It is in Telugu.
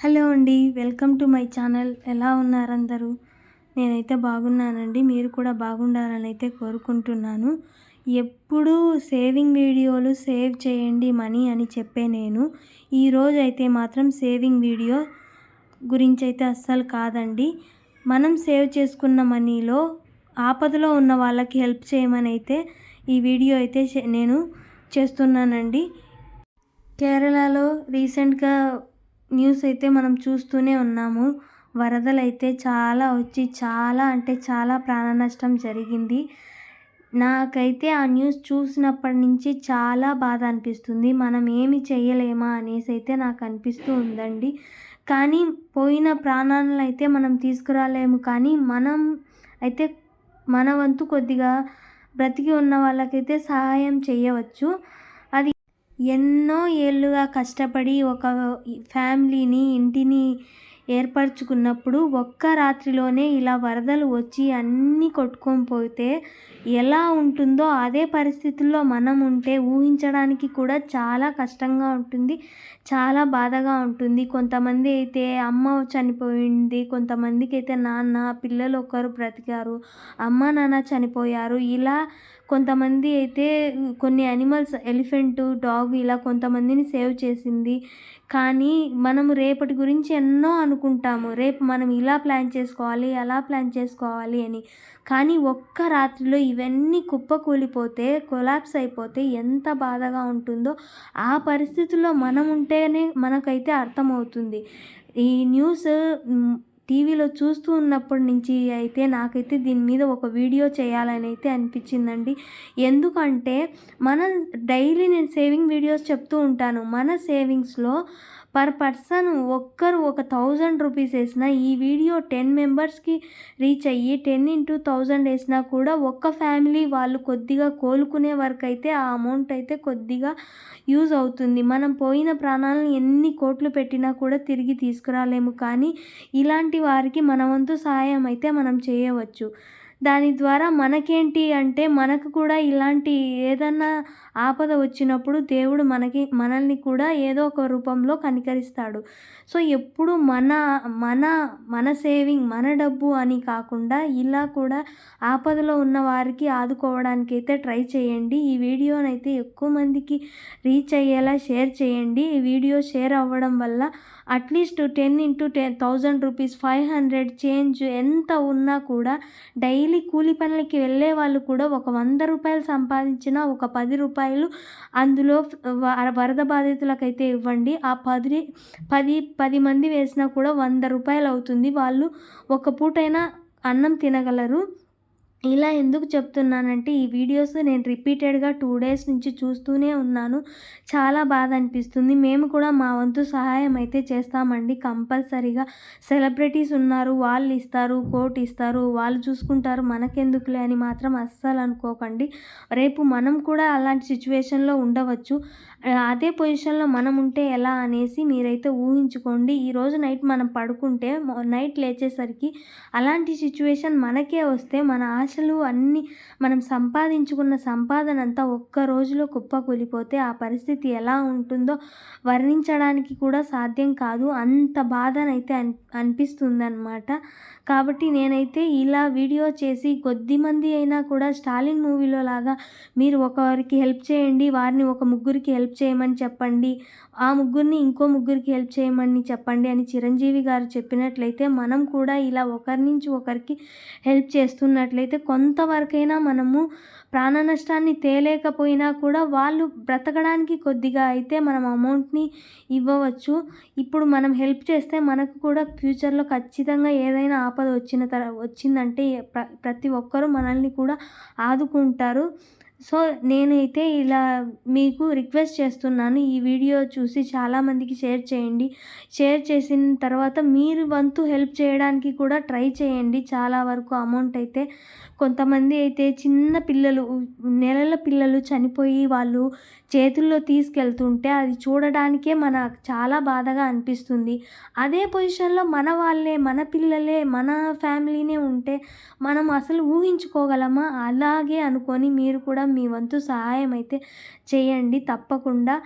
హలో అండి వెల్కమ్ టు మై ఛానల్. ఎలా ఉన్నారందరూ? నేనైతే బాగున్నానండి మీరు కూడా బాగుండాలని అయితే కోరుకుంటున్నాను. ఎప్పుడూ సేవింగ్ వీడియోలు సేవ్ చేయండి మనీ అని చెప్పే నేను. ఈరోజు అయితే మాత్రం సేవింగ్ వీడియో గురించి అయితే అస్సలు కాదండి. మనం సేవ్ చేసుకున్న మనీలో ఆపదలో ఉన్న వాళ్ళకి హెల్ప్ చేయమని అయితే ఈ వీడియో అయితే నేను చేస్తున్నానండి. కేరళలో రీసెంట్గా న్యూస్ అయితే మనం చూస్తూనే ఉన్నాము. వరదలు అయితే చాలా వచ్చి చాలా అంటే చాలా ప్రాణ నష్టం జరిగింది. నాకైతే ఆ న్యూస్ చూసినప్పటి నుంచి చాలా బాధ అనిపిస్తుంది. మనం ఏమి చేయలేమా అనేసి అయితే నాకు అనిపిస్తూ ఉందండి. కానీ పోయిన ప్రాణాలను అయితే మనం తీసుకురాలేము. కానీ మనం అయితే మన వంతు కొద్దిగా బ్రతికి ఉన్న వాళ్ళకైతే సహాయం చేయవచ్చు. ఎన్నో ఏళ్ళుగా కష్టపడి ఒక ఫ్యామిలీని ఇంటిని ఏర్పరచుకున్నప్పుడు ఒక్క రాత్రిలోనే ఇలా వరదలు వచ్చి అన్నీ కొట్టుకొని పోతే ఎలా ఉంటుందో అదే పరిస్థితుల్లో మనం ఉంటే ఊహించడానికి కూడా చాలా కష్టంగా ఉంటుంది చాలా బాధగా ఉంటుంది. కొంతమంది అయితే అమ్మ చనిపోయింది కొంతమందికి అయితే నాన్న పిల్లలు ఒకరు బ్రతికారు అమ్మ నాన్న చనిపోయారు. ఇలా కొంతమంది అయితే కొన్ని యానిమల్స్ ఎలిఫెంటు డాగ్ ఇలా కొంతమందిని సేవ్ చేసింది. కానీ మనం రేపటి గురించి ఎన్నో అనుకుంటాము. రేపు మనం ఇలా ప్లాన్ చేసుకోవాలి అలా ప్లాన్ చేసుకోవాలి అని. కానీ ఒక్క రాత్రిలో ఇవన్నీ కుప్పకూలిపోతే కొలాప్స్ అయిపోతే ఎంత బాధగా ఉంటుందో ఆ పరిస్థితుల్లో మనం ఉంటేనే మనకైతే అర్థమవుతుంది. ఈ న్యూస్ టీవీలో చూస్తూ ఉన్నప్పటి నుంచి అయితే నాకైతే దీని మీద ఒక వీడియో చేయాలని అయితే అనిపించిందండి. ఎందుకంటే మన డైలీ నేను సేవింగ్ వీడియోస్ చెప్తూ ఉంటాను. మన సేవింగ్స్లో పర్ పర్సన్ ఒక్కరు ఒక థౌజండ్ రూపీస్ వేసినా ఈ వీడియో టెన్ మెంబర్స్కి రీచ్ అయ్యి టెన్ ఇంటూ థౌజండ్ వేసినా కూడా ఒక్క ఫ్యామిలీ వాళ్ళు కొద్దిగా కోలుకునే వరకు అయితే ఆ అమౌంట్ అయితే కొద్దిగా యూజ్ అవుతుంది. మనం పోయిన ప్రాణాలను ఎన్ని కోట్లు పెట్టినా కూడా తిరిగి తీసుకురాలేము. కానీ ఇలాంటి వారికి మన వంతు సహాయం అయితే మనం చేయవచ్చు. దాని ద్వారా మనకేంటి అంటే మనకు కూడా ఇలాంటి ఏదన్నా ఆపద వచ్చినప్పుడు దేవుడు మనకి మనల్ని కూడా ఏదో ఒక రూపంలో కనికరిస్తాడు. సో ఎప్పుడు మన మన మన సేవింగ్ మన డబ్బు అని కాకుండా ఇలా కూడా ఆపదలో ఉన్న వారికి ఆదుకోవడానికి అయితే ట్రై చేయండి. ఈ వీడియోనైతే ఎక్కువ మందికి రీచ్ అయ్యేలా షేర్ చేయండి. ఈ వీడియో షేర్ అవ్వడం వల్ల at least ten into ten thousand rupees five hundred change ఎంత ఉన్నా కూడా డైలీ కూలి పనులకి వెళ్ళే వాళ్ళు కూడా ఒక వంద రూపాయలు సంపాదించిన ఒక పది రూపాయలు అందులో వరద బాధితులకైతే ఇవ్వండి. ఆ పది పది పది మంది వేసినా కూడా వంద రూపాయలు అవుతుంది. వాళ్ళు ఒక పూటైనా అన్నం తినగలరు. ఇలా ఎందుకు చెప్తున్నానంటే ఈ వీడియోస్ నేను రిపీటెడ్గా టూ డేస్ నుంచి చూస్తూనే ఉన్నాను. చాలా బాధ అనిపిస్తుంది. మేము కూడా మా వంతు సహాయం అయితే చేస్తామండి. కంపల్సరీగా సెలబ్రిటీస్ ఉన్నారు వాళ్ళు ఇస్తారు కోట్ ఇస్తారు వాళ్ళు చూసుకుంటారు. మనకెందుకులే అని మాత్రం అస్సలు అనుకోకండి. రేపు మనం కూడా అలాంటి సిచ్యువేషన్లో ఉండవచ్చు. అదే పొజిషన్లో మనం ఉంటే ఎలా అనేసి మీరైతే ఊహించుకోండి. ఈరోజు నైట్ మనం పడుకుంటే నైట్ లేచేసరికి అలాంటి సిచ్యువేషన్ మనకే వస్తే మన ఆశలు అన్నీ మనం సంపాదించుకున్న సంపాదన అంతా ఒక్క రోజులో కుప్పకూలిపోతే ఆ పరిస్థితి ఎలా ఉంటుందో వర్ణించడానికి కూడా సాధ్యం కాదు. అంత బాధనైతే అని అనిపిస్తుందన్నమాట. కాబట్టి నేనైతే ఇలా వీడియో చేసి కొద్ది మంది అయినా కూడా స్టాలిన్ మూవీలో లాగా మీరు ఒకరికి హెల్ప్ చేయండి వారిని ఒక ముగ్గురికి హెల్ప్ చేయమని చెప్పండి ఆ ముగ్గురిని ఇంకో ముగ్గురికి హెల్ప్ చేయమని చెప్పండి అని చిరంజీవి గారు చెప్పినట్లయితే మనం కూడా ఇలా ఒకరి నుంచి ఒకరికి హెల్ప్ చేస్తున్నట్లయితే కొంతవరకైనా మనము ప్రాణ నష్టాన్ని తేలేకపోయినా కూడా వాళ్ళు బ్రతకడానికి కొద్దిగా అయితే మనం అమౌంట్ని ఇవ్వవచ్చు. ఇప్పుడు మనం హెల్ప్ చేస్తే మనకు కూడా ఫ్యూచర్లో ఖచ్చితంగా ఏదైనా ఆపద వచ్చిన తర వచ్చిందంటే ప్రతి ఒక్కరూ మనల్ని కూడా ఆదుకుంటారు. సో నేనైతే ఇలా మీకు రిక్వెస్ట్ చేస్తున్నాను ఈ వీడియో చూసి చాలామందికి షేర్ చేయండి. షేర్ చేసిన తర్వాత మీరు వంతు హెల్ప్ చేయడానికి కూడా ట్రై చేయండి. చాలా వరకు అమౌంట్ అయితే కొంతమంది అయితే చిన్న పిల్లలు నెలల పిల్లలు చనిపోయి వాళ్ళు చేతుల్లో తీసుకెళ్తుంటే అది చూడడానికే మన చాలా బాధగా అనిపిస్తుంది. అదే పొజిషన్లో మన వాళ్ళే మన పిల్లలే మన ఫ్యామిలీనే ఉంటే మనం అసలు ఊహించుకోగలమా? అలాగే అనుకొని మీరు కూడా మీ వంతు సహాయం అయితే చేయండి తప్పకుండా.